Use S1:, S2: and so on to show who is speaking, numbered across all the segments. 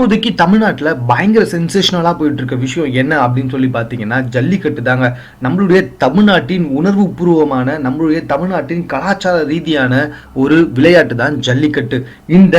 S1: இப்போதைக்கு தமிழ்நாட்டில் பயங்கர சென்சேஷனலாக போயிட்டு இருக்க விஷயம் என்ன அப்படின்னு சொல்லி பார்த்தீங்கன்னா ஜல்லிக்கட்டு தாங்க. நம்மளுடைய தமிழ்நாட்டின் உணர்வு பூர்வமான நம்மளுடைய தமிழ்நாட்டின் கலாச்சார ரீதியான ஒரு விளையாட்டு தான் ஜல்லிக்கட்டு. இந்த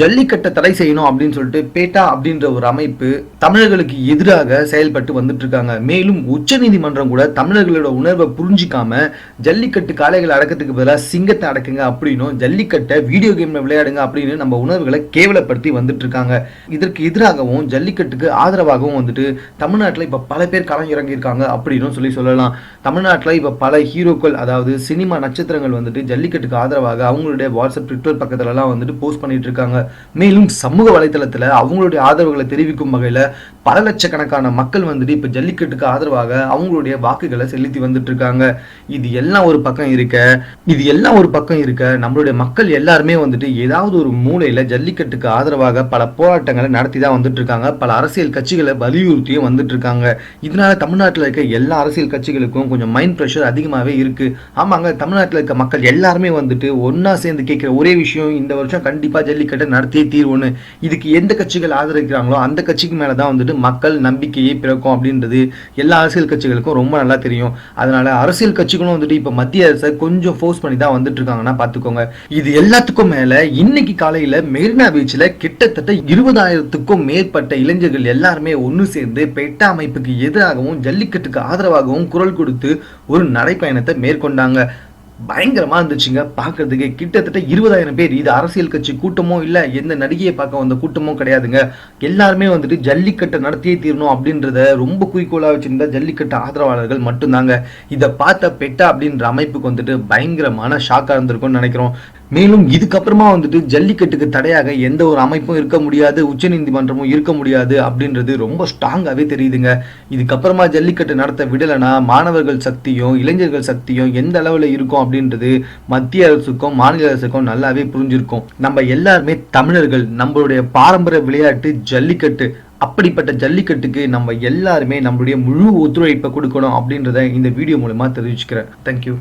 S1: ஜல்லிக்கட்டை தடை செய்யணும் அப்படின்னு சொல்லிட்டு பேட்டா அப்படின்ற ஒரு அமைப்பு தமிழர்களுக்கு எதிராக செயல்பட்டு வந்துட்டு இருக்காங்க. மேலும் உச்சநீதிமன்றம் கூட தமிழர்களோட உணர்வை புரிஞ்சிக்காம ஜல்லிக்கட்டு காளைகளை அடக்கத்துக்கு பதிலாக சிங்கத்தை அடக்குங்க அப்படின்னும் ஜல்லிக்கட்டை வீடியோ கேம்ல விளையாடுங்க அப்படின்னு நம்ம உணர்வுகளை கேவலப்படுத்தி வந்துட்டு இருக்காங்க. இதற்கு எதிராகவும் ஜல்லிக்கட்டுக்கு ஆதரவாகவும் வந்துட்டு தமிழ்நாட்டில் இப்போ பல பேர் களம் இறங்கியிருக்காங்க அப்படின்னு சொல்லி சொல்லலாம். தமிழ்நாட்டில் இப்போ பல ஹீரோக்கள் அதாவது சினிமா நட்சத்திரங்கள் வந்துட்டு ஜல்லிக்கட்டுக்கு ஆதரவாக அவங்களுடைய வாட்ஸ்அப் ட்விட்டர் பக்கத்துலலாம் வந்துட்டு போஸ்ட் பண்ணிட்டு இருக்காங்க. மேலும் சமூக வலைதளத்தில் அவங்களுடைய ஆதரவுகளை தெரிவிக்கும் வகையில் பல லட்சக்கணக்கான மக்கள் வந்துட்டு இப்போ ஜல்லிக்கட்டுக்கு ஆதரவாக அவங்களுடைய வாக்குகளை செலுத்தி வந்துட்டு இருக்காங்க இது எல்லாம் ஒரு பக்கம் இருக்க இது எல்லாம் ஒரு பக்கம் இருக்க நம்மளுடைய மக்கள் எல்லாருமே வந்துட்டு ஏதாவது ஒரு மூலையில ஜல்லிக்கட்டுக்கு ஆதரவாக பல போராட்டங்களை நடத்தி தான் வந்துட்டு இருக்காங்க பல அரசியல் கட்சிகளை வலியுறுத்தியும் வந்துட்டு இருக்காங்க இதனால தமிழ்நாட்டில் இருக்க எல்லா அரசியல் கட்சிகளுக்கும் கொஞ்சம் மைண்ட் ப்ரெஷர் அதிகமாகவே இருக்கு. ஆமாங்க தமிழ்நாட்டில் இருக்க மக்கள் எல்லாருமே வந்துட்டு ஒன்னா சேர்ந்து கேட்குற ஒரே விஷயம் இந்த வருஷம் கண்டிப்பாக ஜல்லிக்கட்டை நடத்திய தீர்வுன்னு இதுக்கு எந்த கட்சிகள் ஆதரிக்கிறாங்களோ அந்த கட்சிக்கு மேலே தான் வந்துட்டு மக்கள் நம்பிக்கையே பிறக்கும் அப்படின்றது எல்லா அரசியல் கட்சிகளுக்கும் ரொம்ப நல்லா தெரியும். அதனால அரசியல் கட்சிகளும் வந்துட்டு இப்போ மத்திய அரசை கொஞ்சம் ஃபோர்ஸ் பண்ணி தான் வந்துட்டு இருக்காங்கன்னா பார்த்துக்கோங்க இது எல்லாத்துக்கும் மேலே இன்னைக்கு காலையில் மெரினா பீச்சில் கிட்டத்தட்ட இருபதாயிரத்துக்கும் மேற்பட்ட இளைஞர்கள் எல்லாருமே ஒன்று சேர்ந்து பெட்ட அமைப்புக்கு எதிராகவும் ஜல்லிக்கட்டுக்கு ஆதரவாகவும் குரல் கொடுத்து ஒரு நடைப்பயணத்தை மேற்கொண்டாங்க. பயங்கரமா இருந்துச்சுங்க. பார்க்கிறதுக்கு கிட்டத்தட்ட இருபதாயிரம் பேர். இது அரசியல் கட்சி கூட்டமோ இல்ல எந்த நடிகையை பார்க்க வந்த கூட்டமோ கிடையாதுங்க. எல்லாருமே வந்துட்டு ஜல்லிக்கட்டை நடத்தியே தீரணும் அப்படின்றத ரொம்ப குறிக்கோளா வச்சிருந்த ஜல்லிக்கட்டு ஆதரவாளர்கள் மட்டும்தாங்க. இதை பார்த்த பெட்டா அப்படின்ற அமைப்புக்கு வந்துட்டு பயங்கரமான ஷாக்கா இருந்திருக்கும்னு நினைக்கிறோம். மேலும் இதுக்கப்புறமா வந்துட்டு ஜல்லிக்கட்டுக்கு தடையாக எந்த ஒரு அமைப்பும் இருக்க முடியாது உச்சநீதிமன்றமும் இருக்க முடியாது அப்படின்றது ரொம்ப ஸ்ட்ராங்காகவே தெரியுதுங்க. இதுக்கப்புறமா ஜல்லிக்கட்டு நடத்த விடலைன்னா மாணவர்கள் சக்தியும் இளைஞர்கள் சக்தியும் எந்த அளவில் இருக்கும் அப்படின்றது மத்திய அரசுக்கும் மாநில அரசுக்கும் நல்லாவே புரிஞ்சிருக்கும். நம்ம எல்லாருமே தமிழர்கள் நம்மளுடைய பாரம்பரிய விளையாட்டு ஜல்லிக்கட்டு. அப்படிப்பட்ட ஜல்லிக்கட்டுக்கு நம்ம எல்லாருமே நம்மளுடைய முழு ஒத்துழைப்பை கொடுக்கணும் அப்படின்றத இந்த வீடியோ மூலமா தெரிவிச்சுக்கிறேன். தேங்க்யூ